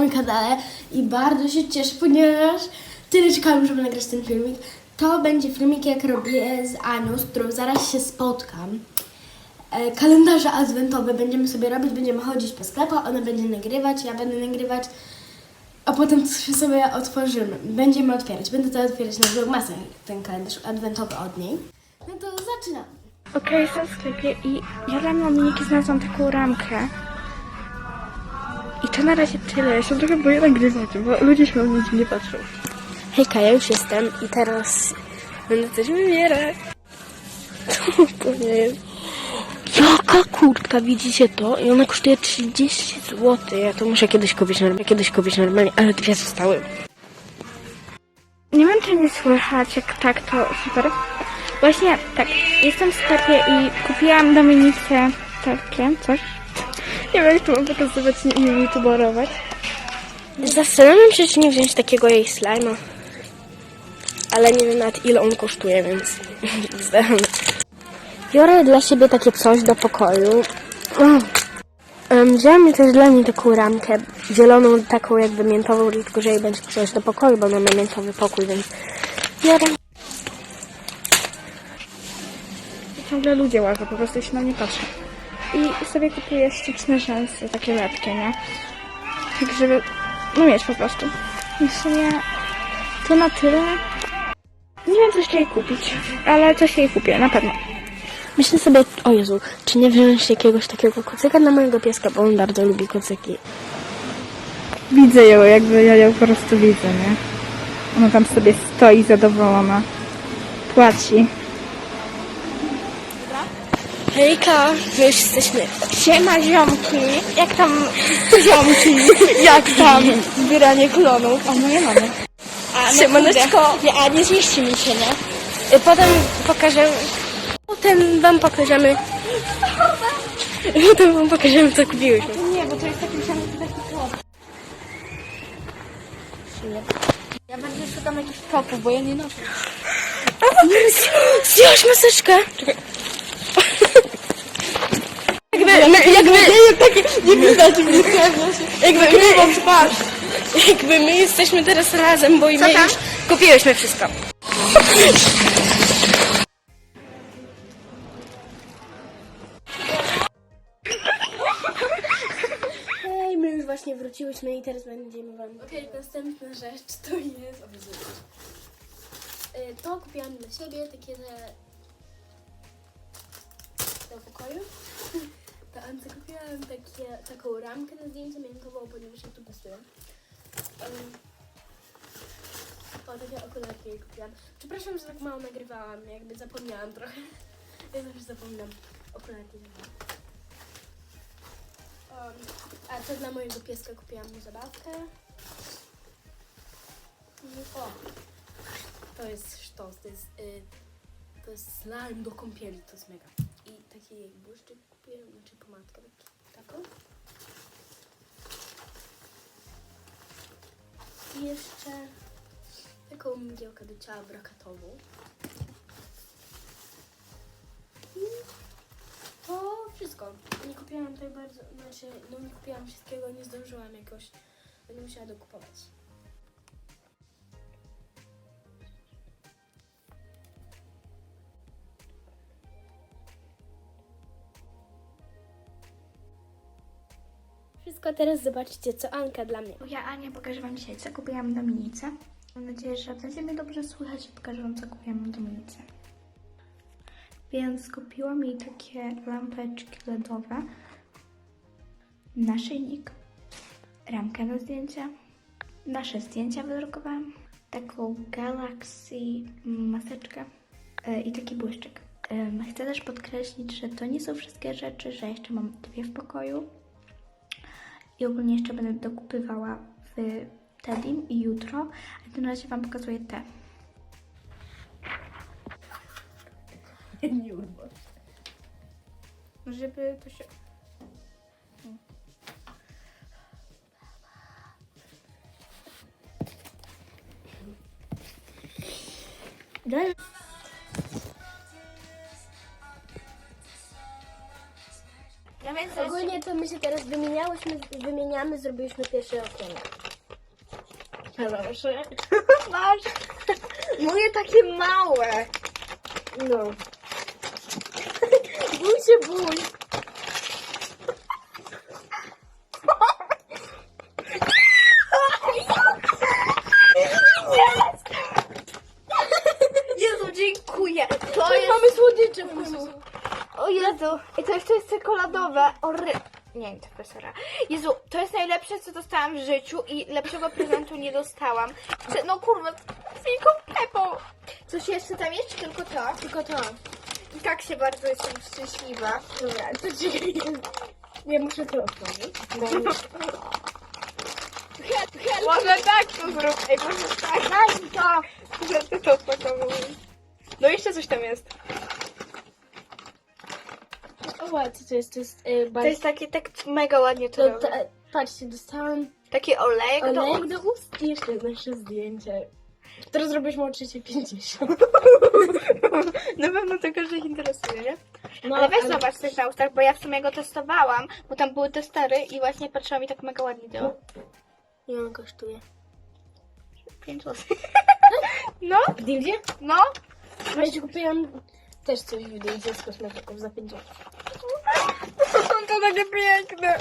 moim kanale i bardzo się cieszę, ponieważ tyle czekałam, żeby nagrać ten filmik. To będzie filmik, jak robię z Anią, z którą zaraz się spotkam. E, kalendarze adwentowe będziemy sobie robić, będziemy chodzić po sklepach, ona będzie nagrywać, ja będę nagrywać, a potem coś sobie otworzymy. Będziemy otwierać. Będę to otwierać na vlogmasach, ten kalendarz adwentowy od niej. No to zaczynamy. Okej, jestem w sklepie i ja dla Dominiki znalazłam taką ramkę. To na razie tyle. Ja się trochę boję nagrywać, bo ludzie się na mnie dziwnie patrzą. Hejka, ja już jestem i teraz będę coś wybierać. To nie jest. Jaka kurtka, widzicie to? I ona kosztuje 30 zł. Ja to muszę kiedyś kupić normalnie, kiedyś kupić normalnie, ale dwie zostały. Nie wiem, czy nie słychać, jak tak, to super. Właśnie, tak, jestem w sklepie i kupiłam Dominice takie coś. Nie wiem, jak to mam pokazywać, nie umiem youtuberować. Zastanawiam się, czy nie wziąć takiego jej slajma. Ale nie wiem nawet ile on kosztuje, więc. Biorę dla siebie takie coś do pokoju. Em, Wziąłem też dla niej taką ramkę zieloną, taką jakby miętową, tylko że jej będzie coś do pokoju, bo ona ma miętowy pokój, więc biorę. Ciągle ludzie łażą, po prostu się na nie patrzą. I sobie kupuję sztuczne rzęsy, takie lepkie, nie? Tak, żeby no mieć po prostu. I w sumie to na tyle. Nie wiem, co jeszcze jej kupić, ale coś jej kupię, na pewno. Myślę sobie, o Jezu, czy nie wziąć jakiegoś takiego kocyka dla mojego pieska, bo on bardzo lubi kocyki. Widzę ją, jakby ja ją po prostu widzę, nie? Ona tam sobie stoi zadowolona. Płaci. Hejka, my już jesteśmy. Siema ziomki, jak tam ziomki, jak tam zbieranie klonów, a moje mamy. A, no Siemaneczko. Nie, a nie zmieści mi się, nie? Y, Potem pokażemy. Potem wam pokażemy. Potem wam pokażemy, co kupiłyśmy. Nie, bo to jest taki sam taki klon. Ja bardziej szukam jakichś topów, bo ja nie noszę. Zdjąłeś maseczkę. Jakby, my, jakby, Nie widać mnie, jakby my, twarz. jakby my jesteśmy teraz razem, bo i Co my tam? już kupiłyśmy wszystko. Hej, my już właśnie wróciłyśmy i teraz będziemy wam... Okej, następna rzecz to jest... O. Y, To kupiłam dla siebie, takie te... do pokoju. To Ance kupiłam takie, taką ramkę na zdjęcie miętową, ponieważ ja tu pasuję. Um, o, takie okularki jej kupiłam. Przepraszam, że tak mało nagrywałam, jakby zapomniałam trochę. Ja zawsze zapominam. Okularki. Um, a to dla mojego pieska kupiłam mu zabawkę. O, to jest sztos, to jest, y, to jest slime do kąpieli, to jest mega. Taki jej błyszczyk kupiłam, znaczy pomadkę taką. I jeszcze taką mgiełkę do ciała brakatową. I to wszystko. Nie kupiłam tutaj bardzo, znaczy, no nie kupiłam wszystkiego, nie zdążyłam jakoś, będę musiała dokupować. Wszystko teraz zobaczcie, co Anka dla mnie. Ja, Ania, pokażę Wam dzisiaj, co kupiłam Dominice. Mam nadzieję, że będzie mnie dobrze słychać i pokażę Wam, co kupiłam Dominice. Więc kupiłam jej takie lampeczki LEDowe, naszyjnik, ramkę na zdjęcia, nasze zdjęcia wydrukowałam, taką Galaxy maseczkę e, i taki błyszczyk. Em, Chcę też podkreślić, że to nie są wszystkie rzeczy, że jeszcze mam dwie w pokoju. I ogólnie jeszcze będę dokupywała w Tedim i jutro. A na razie Wam pokazuję te. Nie urwasz. Żeby to się... Ogólnie to my się teraz wymieniałyśmy, wymieniamy, zrobiliśmy pierwsze okienko. Proszę. Masz. Moje takie małe. No. Bój się, bój. Jezu, dziękuję. To jest... Mamy słodycze w końcu. O Jezu. I to jeszcze Ory... Nie sera. Jezu, to jest najlepsze, co dostałam w życiu i lepszego prezentu nie dostałam. Prze- No kurwa, z wielką Pepą. Coś jeszcze tam jest, czy tylko to? Tylko to. I tak się bardzo jestem szczęśliwa. Dobra, to czekaj. Ja muszę to otworzyć. Może tak to zrób. Ej, może tak. Daj mi to. Że ty to. No jeszcze coś tam jest. O, ła, co to jest? To jest y, To bardzo... jest takie tak mega ładnie to To, robi. ta, patrzcie, dostałam Takie olejek do olejek do ust i jeszcze nasze zdjęcie. Które zrobiliśmy o 3.50. Na pewno to każdych interesuje, nie? No, ale weź zobacz coś na ustach, bo ja w sumie go testowałam, bo tam były te stery i właśnie patrzyłam i tak mega ładnie działa. Ile on kosztuje? 5 zł. No, W Dildzie? no. Ci kupiłam też coś w Dildzie z kosmetyków za 5 zł. To takie piękne.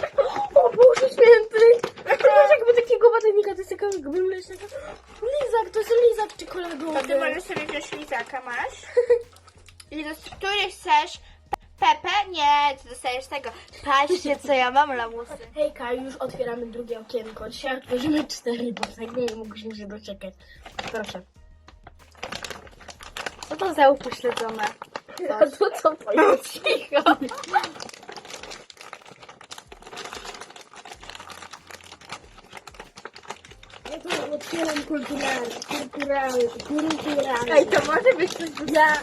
O Boże święty! Jest jakby takiego batenika, to jest taka jakby mleczna. Lizak, to jest lizak czekoladowy. To ty możesz sobie wziąć lizaka, masz? I do który chcesz? Pepe? Nie, ty dostajesz tego. Patrzcie, co ja mam lamusy. Hejka, już otwieramy drugie okienko. Dzisiaj otworzymy cztery, bo tego nie mogliśmy się doczekać. Proszę. Co to za upośledzone? A to co to jest? Cicho. Ja to otwieram kulturalnie, kulturalnie, kulturalnie. Ej, to może być coś Ja,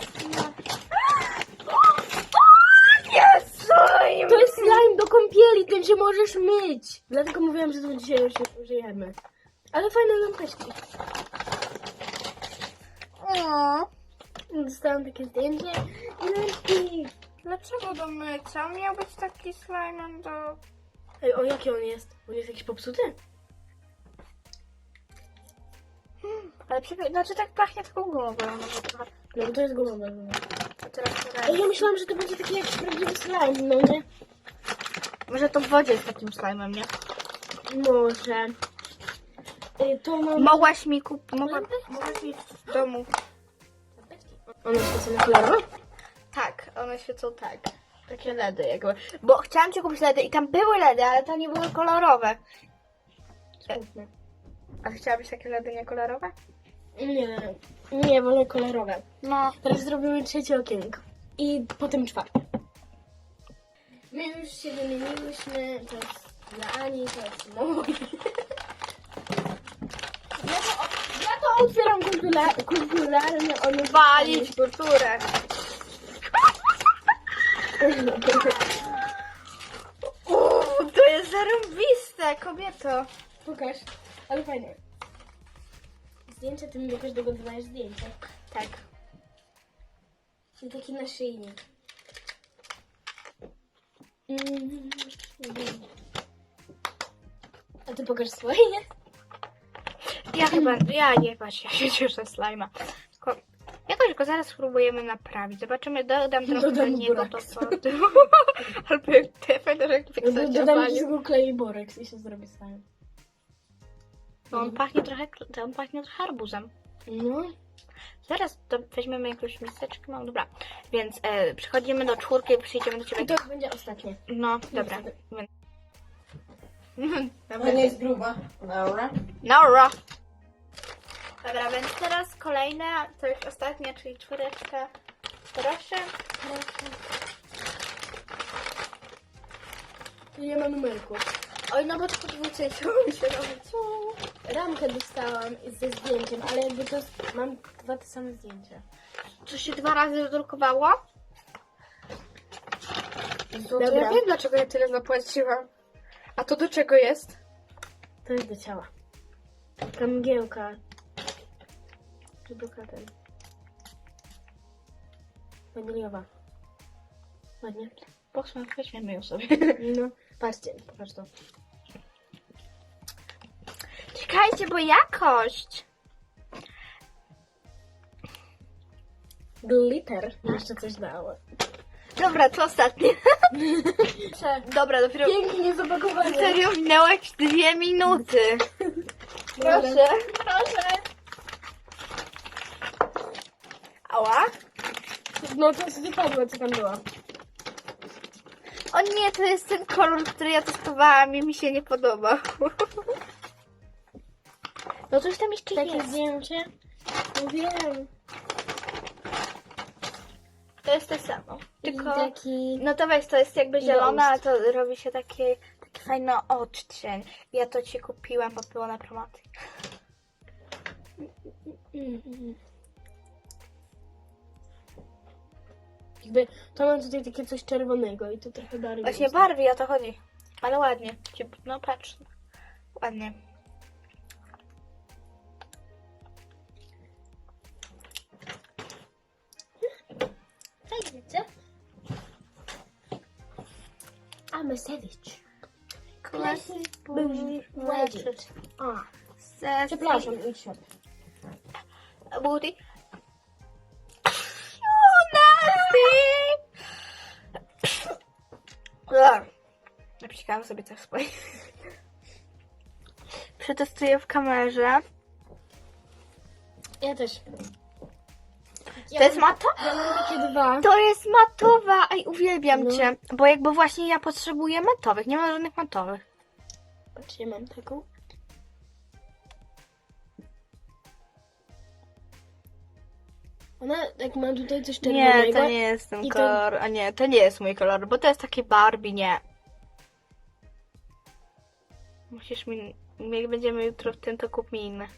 Jezu! to jest slime do kąpieli, tym się możesz myć. Dlatego mówiłam, że to dzisiaj już się użyjemy. Ale fajne lampeczki. Dostałam takie zdjęcie i lampki. Dlaczego do mycia? Miał być taki slime do... Ej, o jaki on jest? On jest jakiś popsuty? Ale przepraszam, znaczy tak pachnie baloną, bo trochę... No bo to jest gumowe. A teraz Ej, ja myślałam, że to będzie taki jak prawdziwy slime, no nie? Może to w wodzie jest takim slime'em, nie? Może. Ej, to mam... Mogłaś mi kupić... Mogła... Mogłaś mi w domu... One są na kolorowe? Tak, one świecą tak. Takie LEDy jakby. Bo chciałam ci kupić LEDy i tam były LEDy, ale to nie były kolorowe. Smutne. A chciałabyś takie LEDy niekolorowe? Nie, nie, wolę kolorowe. No. Teraz zrobimy trzecie okienko. I potem czwarte. My już się wymieniłyśmy, to jest dla Ani, to jest moje. Ja to, ja to otwieram kultura- kulturalnie, on. Walić kulturę. Uuu, to jest zarąbiste, kobieto. Pokaż, ale fajne. Zdjęcie, ty mi do każdego dodajesz zdjęcie. Tak. I taki naszyjnik. Mm. A ty pokaż swoje? Ja chyba, ja nie patrz, ja się cieszę slajma. Tylko jakoś go zaraz spróbujemy naprawić. Zobaczymy, dodam trochę do Dodam niego to sorty. Albo jak te fajne, jak fiksacja Dodam ci z klei boreks i się zrobi slime. Bo on pachnie trochę, on pachnie trochę arbuzem. No. Zaraz to weźmiemy jakąś miseczkę, mam, dobra. Więc e, przechodzimy do czwórki i przyjdziemy do ciebie. I to będzie ostatnie. No, dobra. Więc... To nie jest gruba. Dobra. Nora. Dobra, więc teraz kolejna, to już ostatnia, czyli czwóreczka. Proszę. Nie ma numerku. Oj, no bo to dwójce mi się robić. Ramkę dostałam ze zdjęciem, ale jakby to mam dwa te same zdjęcia. Co się dwa razy wydrukowało? Dobra. ja wiem, dlaczego ja tyle zapłaciłam. A to do czego jest? To jest do ciała. Taka mgiełka. Ten. Waniliowa. Ładnie. Posłuchaj, weźmiemy ją sobie. No, patrzcie, pokaż to. Czekajcie, bo jakość. Glitter. Jeszcze coś dało. Dobra, to ostatnie. Dobra, dopiero Pięknie zapakowane. serio minęło jakieś dwie minuty. Proszę, proszę. Ała? No to jest wypadło, co tam było. O nie, to jest ten kolor, który ja testowałam i mi się nie podoba. No coś tam jeszcze Takie jest. zdjęcie. No wiem. To jest to samo. Tylko... Taki... No to weź, to jest jakby zielone, a to robi się takie, taki fajny odcień. Ja to ci kupiłam, bo było na promocji. Jakby to mam tutaj takie coś czerwonego i to trochę bardziej. Właśnie barwi, o to chodzi. Ale ładnie. No patrz. Ładnie. Fajnie, co? I'm a savage. Classic Legend. A, przepraszam, idź. Booty. Napiskałam sobie coś swoje. Przetestuję w kamerze. Ja też. To jest matowa? Ja mam takie dwa. To jest matowa! Ej, uwielbiam No. cię. Bo jakby właśnie ja potrzebuję matowych. Nie ma żadnych matowych. Patrz, ja mam taką. Ona, jak mam tutaj coś czerwonego. Nie, to nie jest ten I to- kolor. A nie, to nie jest mój kolor, bo to jest takie Barbie, nie. Musisz mi. Jak będziemy jutro w tym, to kup mi inny.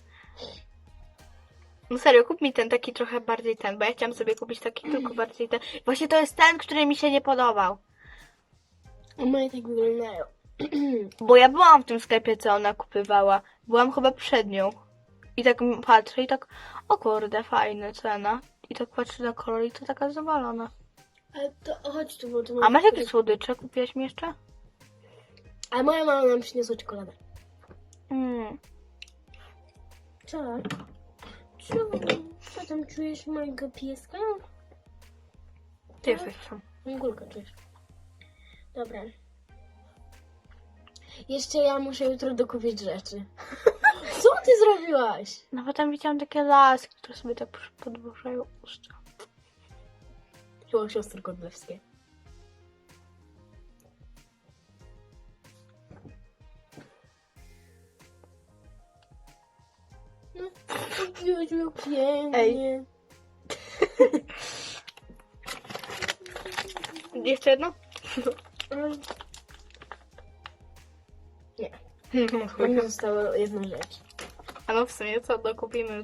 No serio, kup mi ten taki trochę bardziej ten, bo ja chciałam sobie kupić taki tylko bardziej ten. Właśnie to jest ten, który mi się nie podobał. Moje tak wyglądają. Bo ja byłam w tym sklepie, co ona kupywała. Byłam chyba przed nią. I tak patrzę i tak, o kurde, fajna cena. I tak patrzę na kolor i to taka zawalona. Ale to chodź tu, bo tu mam... A masz jakieś słodycze? Kupiłaś mi jeszcze? A moja mama nam przyniosła czekoladę. Mm. Co? Co? Co tam czujesz mojego pieska? Ty jesteś sam. Gulka czujesz. Dobra. Jeszcze ja muszę jutro dokupić rzeczy. Co ty zrobiłaś? No bo tam widziałam takie laski, które sobie tak podburzają usta. Chyba siostry Godlewskie. No, Jezu, jak pięknie. Ej. Jeszcze jedno? Mm, Nie, Nie. mi została jedna rzecz. A no w sumie co, dokupimy.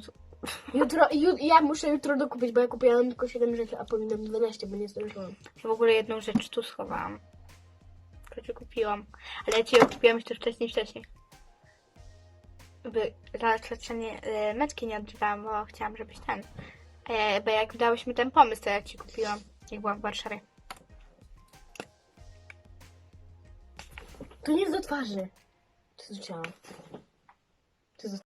Jutro, ju, ja muszę jutro dokupić, bo ja kupiłam tylko 7 rzeczy, a powinnam 12, bo nie zdążyłam. W ogóle jedną rzecz tu schowałam. To ci kupiłam. Ale ja ci ją kupiłam jeszcze wcześniej, wcześniej. By zaoczenie e, metki nie oddawałam, bo chciałam, żebyś ten. E, bo jak dałeś mi ten pomysł, to ja ci kupiłam, jak byłam w Warszawie. To nie jest do twarzy. To jest do ciała. To jest do